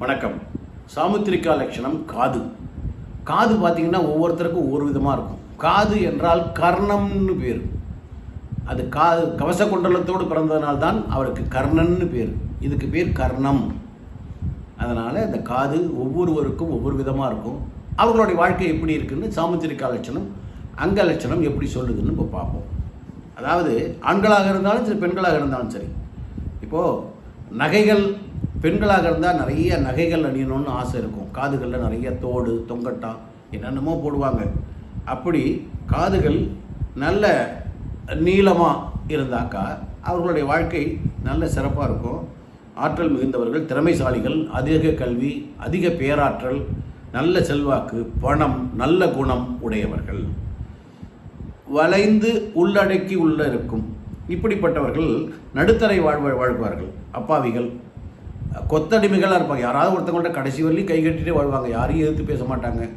வணக்கம். சாமுத்திரிகா லட்சணம் காது. காது பார்த்தீங்கன்னா ஒவ்வொருத்தருக்கும் ஒவ்வொரு விதமாக இருக்கும். காது என்றால் கர்ணம்னு பேர். அது காது கவச குண்டலத்தோடு பிறந்ததனால்தான் தான் அவருக்கு கர்ணன்னு பேர். இதுக்கு பேர் கர்ணம். அதனால் இந்த காது ஒவ்வொருவருக்கும் ஒவ்வொரு விதமாக இருக்கும். அவர்களுடைய வாழ்க்கை எப்படி இருக்குன்னு சாமுத்திரிகா லட்சணம் அங்க லட்சணம் எப்படி சொல்லுதுன்னு இப்போ பார்ப்போம் அதாவது ஆண்களாக இருந்தாலும் சரி பெண்களாக இருந்தாலும் சரி. இப்போது நகைகள் பெண்களாக இருந்தால் நிறைய நகைகள் அணியணும்னு ஆசை இருக்கும். காதுகளில் நிறைய தோடு தொங்கட்டா என்னென்னமோ போடுவாங்க. அப்படி காதுகள் நல்ல நீளமாக இருந்தாக்கா அவர்களுடைய வாழ்க்கை நல்ல சிறப்பாக இருக்கும். ஆற்றல் மிகுந்தவர்கள் திறமைசாலிகள் அதிக கல்வி அதிக பேராற்றல் நல்ல செல்வாக்கு பணம் நல்ல குணம் உடையவர்கள். வளைந்து உள்ளடக்கி உள்ள இருக்கும். இப்படிப்பட்டவர்கள் நடுத்தரை வாழ்வ வாழ்வார்கள். அப்பாவிகள் கொத்தடிமைகளாக இருப்பாங்க. யாராவது ஒருத்தவங்கள்ட்ட கடைசி வரலையும் கை கட்டிகிட்டே வாழ்வாங்க. யாரையும் எதிர்த்து பேச மாட்டாங்க.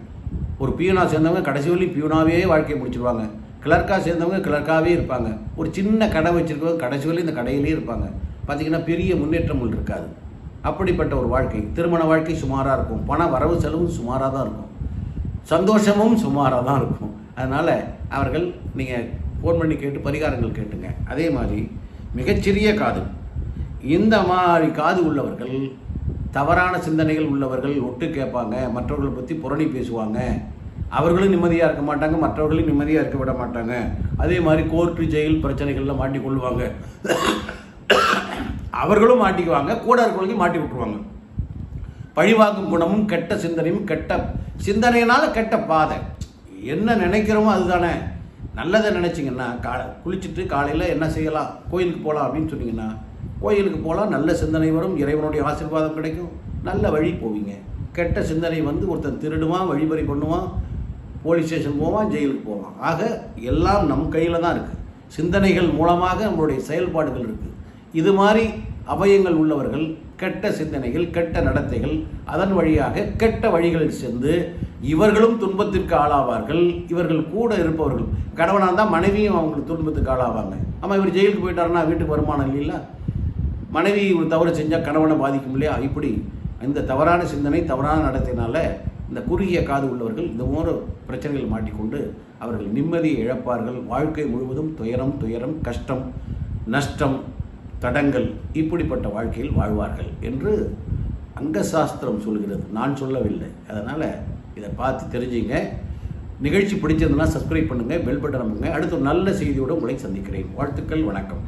ஒரு பியூனா சேர்ந்தவங்க கடைசி வரலையும் பியூனாவே வாழ்க்கையை முடிச்சிருவாங்க. கிளர்க்காக சேர்ந்தவங்க கிளர்க்காகவே இருப்பாங்க. ஒரு சின்ன கடை வச்சுருக்கவங்க கடைசி வரலையும் இந்த கடையிலே இருப்பாங்க. பார்த்திங்கன்னா பெரிய முன்னேற்றங்கள் இருக்காது. அப்படிப்பட்ட ஒரு வாழ்க்கை. திருமண வாழ்க்கை சுமாராக இருக்கும். பண வரவு செலவும் சுமாராக தான் இருக்கும். சந்தோஷமும் சுமாராக தான் இருக்கும். அதனால் அவர்கள் நீங்கள் ஃபோன் பண்ணி கேட்டு பரிகாரங்கள் கேட்டுங்க. அதே மாதிரி மிகச்சிறிய காது இந்த மாதிரி காது உள்ளவர்கள் தவறான சிந்தனைகள் உள்ளவர்கள் ஒட்டு கேட்பாங்க மற்றவர்களை பற்றி புரணி பேசுவாங்க. அவர்களும் நிம்மதியாக இருக்க மாட்டாங்க மற்றவர்களும் நிம்மதியாக இருக்க விட மாட்டாங்க. அதே மாதிரி கோர்ட்டு ஜெயில் பிரச்சனைகளில் மாட்டிக்கொள்வாங்க அவர்களும் மாட்டிக்குவாங்க கூட இருக்கவங்களையும் மாட்டி விட்டுருவாங்க. பழிவாக்கும் குணமும் கெட்ட சிந்தனையும் கெட்ட சிந்தனையினால கெட்ட பாதை. என்ன நினைக்கிறோமோ அதுதானே. நல்லதை நினச்சிங்கன்னா கா குளிச்சுட்டு காலையில் என்ன செய்யலாம்? கோயிலுக்கு போகலாம் அப்படின்னு சொன்னீங்கன்னா கோயிலுக்கு போகலாம் நல்ல சிந்தனை வரும் இறைவனுடைய ஆசீர்வாதம் கிடைக்கும். நல்ல வழி போவீங்க. கெட்ட சிந்தனை வந்து ஒருத்தன் திருடுவான் வழிபறி பண்ணுவான் போலீஸ் ஸ்டேஷன் போவான் ஜெயிலுக்கு போவான். ஆக எல்லாம் நம் கையில் தான் இருக்குது சிந்தனைகள் மூலமாக நம்மளுடைய செயல்பாடுகள் இருக்குது இது மாதிரி அபயங்கள் உள்ளவர்கள் கெட்ட சிந்தனைகள் கெட்ட நடத்தைகள் அதன் வழியாக கெட்ட வழிகளில் சென்று இவர்களும் துன்பத்திற்கு ஆளாவார்கள். இவர்கள் கூட இருப்பவர்கள். கணவனாக இருந்தால் மனைவியும் அவங்களுக்கு துன்பத்துக்கு ஆளாவாங்க. ஆமாம் இவர் ஜெயிலுக்கு போயிட்டாருன்னா வீட்டுக்கு வருமானம் இல்லைல்ல? மனைவி ஒரு தவறு செஞ்சால் கணவனை பாதிக்கும் இல்லையா? இப்படி இந்த தவறான சிந்தனை தவறான நடத்தினால இந்த குறுகிய காது உள்ளவர்கள் இந்த மூன்று பிரச்சனைகள் மாட்டிக்கொண்டு அவர்கள் நிம்மதியை இழப்பார்கள். வாழ்க்கை முழுவதும் துயரம் துயரம் கஷ்டம் நஷ்டம் தடங்கள் இப்படிப்பட்ட வாழ்க்கையில் வாழ்வார்கள் என்று அங்கசாஸ்திரம் சொல்கிறது. நான் சொல்லவில்லை. அதனால் இதை பார்த்து தெரிஞ்சுங்க. நிகழ்ச்சி பிடிச்சிருந்ததுன்னா சப்ஸ்கிரைப் பண்ணுங்கள் பெல் பட்டன் அமுங்க அடுத்த நல்ல செய்தியோடு உங்களை சந்திக்கிறேன். வாழ்த்துக்கள் வணக்கம்.